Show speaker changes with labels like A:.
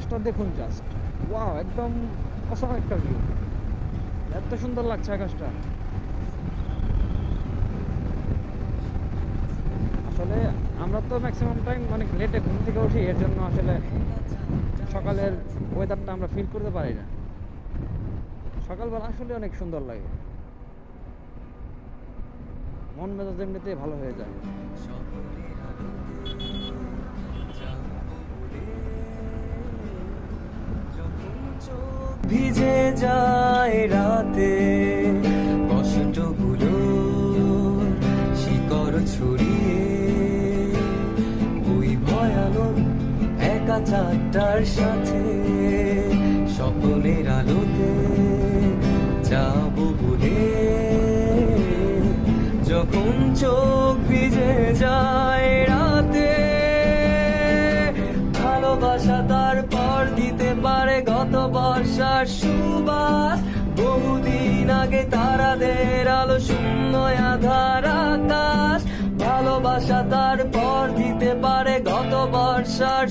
A: আকাশটা দেখুন just wow একদম অসম একটা ভিউ এত সুন্দর লাগছে আকাশটা। আসলে আমরা তো ম্যাক্সিমাম টাইম অনেক লেটে ঘুম থেকে উঠি, এর জন্য আসলে সকালের ওয়েদারটা আমরা ফিল করতে পারি না। সকালবেলা আসলে অনেক সুন্দর লাগে। মন মেজাজ এমনিতেই ভালো হয়ে যায়।
B: ভিজে যায় রাতে। কষ্টগুলো শিকড় ছড়িয়ে, ওই ভয়ানক একা চারটার সাথে সকলের আলোতে যাব বলে যখন চোখ ভিজে যায় বর্ষার সুবাস। বহুদিন আগে তারাদের আলো শূন্য আধার আকাশ। ভালোবাসা তার তারপর দিতে পারে গত বর্ষার